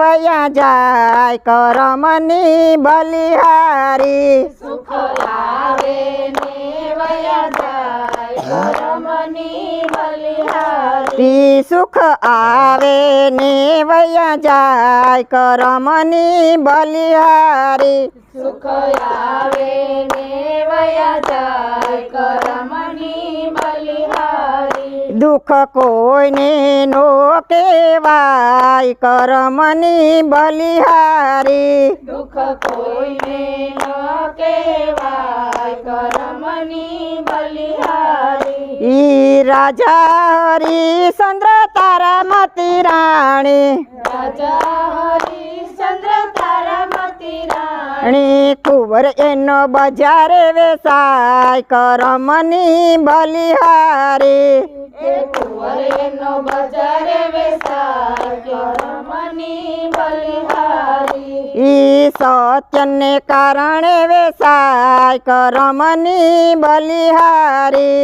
વયા જાય કરમની બલિહારી. સુખ લાવે ને વયા જાય કરમની બલિહારી. સુખ આવે ને વયા જાય કરમની બલિહારી. સુખ આવે દુઃખ કોઈને નો કેવાય કરમની બલિહારી દુઃખ કોઈને ન કહેવાય કરમની બલિહારી ઈ રાજા હરિચંદ્ર તારા મતી રાણી રાજા હરિશ્ચંદ્ર તારામતી રાણી રાણી કુંવર એનો બજારે વેસાય કરમની બલિહારી हे कुंवरे नो बलिहारी। ई सत्यने कारणे वेसाय करमणी बलिहारी।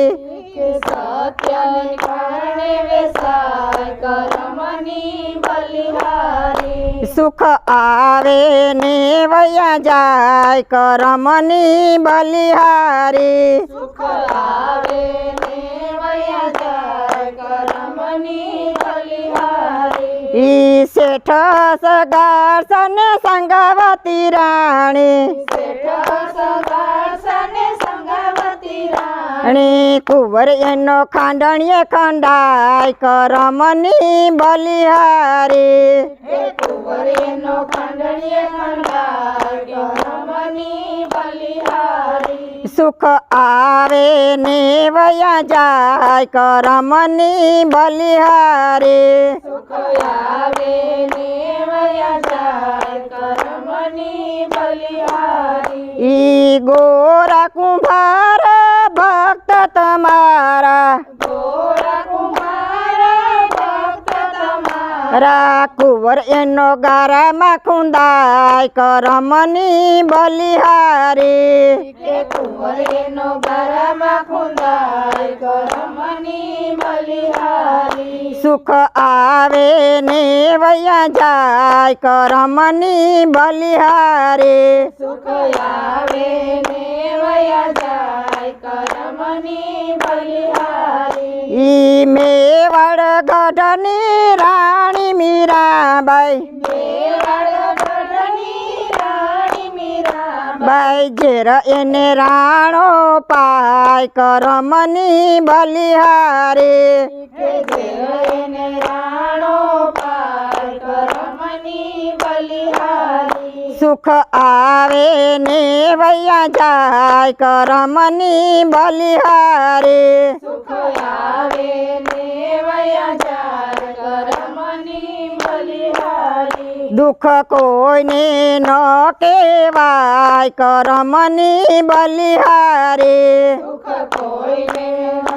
सत्यने कारण वेसाय करमणी बलिहारी। सुख आवे ने वया जाय करमणी बलिहारी। सुख आवे ने भैया जाय। ઈ શેઠ સગાર સને સંગવતી રાણી. રાણી. કુંવર એનો ખાંડણીએ ખંડાય કરમની બલિહારી. કુંવર એનો ખાંડણીએ ખંડાય सुख आवे ने नेवया जाय करमनी बलिहारे। सुख आवे नेवया जाय करमनी बलिहारे। ई गोरा कुंभार भक्त तुम्हारा તમારા રા કુંવર એનો ગારામાં ખુંદાય કરમની બલિહારી. કે કુંવરેનો ગારામાં ખુંદાય કરમની બલિહારી. સુખ આવે ને વયા જાય કરમની બલિહારી. સુખ આવે ને વયા જાય કરમની બલિહારી. ઈ મેવડ ગઢની રાણી મીરાબાઈ. બાઈ ઘેર એને રાણો પાય કરમની બલિહારી કે જેને રાણો પાર કરમની બલિહારી સુખ આવે ને વૈયા જાય કરમની બલિહારે. સુખ આવે ને વૈયા જાય કરમની બલિહારે. દુઃખ કોઈને ન કેવાય કરમની બલિહારે. સુખ કોઈને ન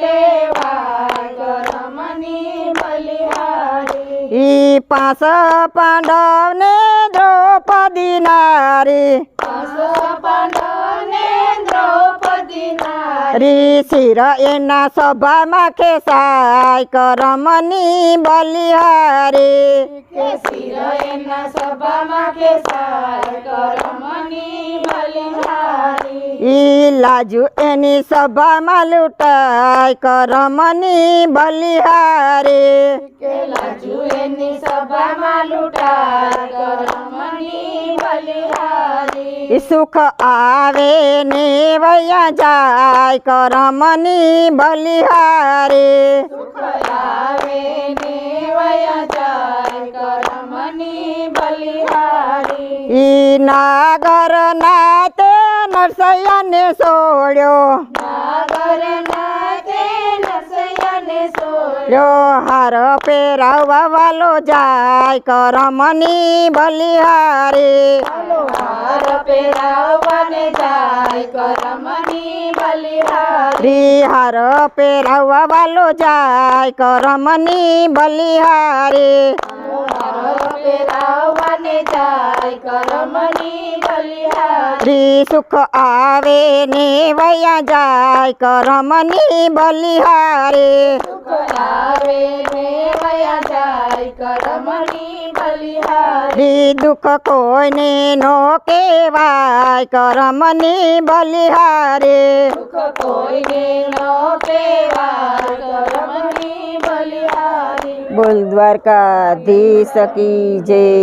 કહેવાય કરમની બલિહારે. ઈ પાસ પાંડવને नारी। ऋषि र एना सभामा खेसाई करमनी बलिहारी। यी लाजु एनी सभामा लुटाई करमनी बलिहारी। लाजु एनी सभामा लुटाई करम સુખ આવે ને વયા જાય કરમની બલિહારી. સુખ આવે ને વયા જાય કરમની બલિહારી. ઈ નાગર નાતે નરસૈયાને છોડ્યો સોળ્યો યો હાર પહેરાવવા વાલો જાય કરમની બલિહારી. હાર પેરાવાને જાય કરમની બલિહારી. હાર પેરાવા વાલો જાય કરમની બલિહારી. હાર પેરાવાને જાય કરમની બલિહારી री सुख आवे ने वैया जाय करमनी बलिहारे। सुख आवे ने वैया जाय करमनी बलिहारे। दुख कोने नो के वाय करमनी बलिहारे। दुख कोने नो केवाय करमनी बलिहारे। बोल द्वारकाधीश की जय।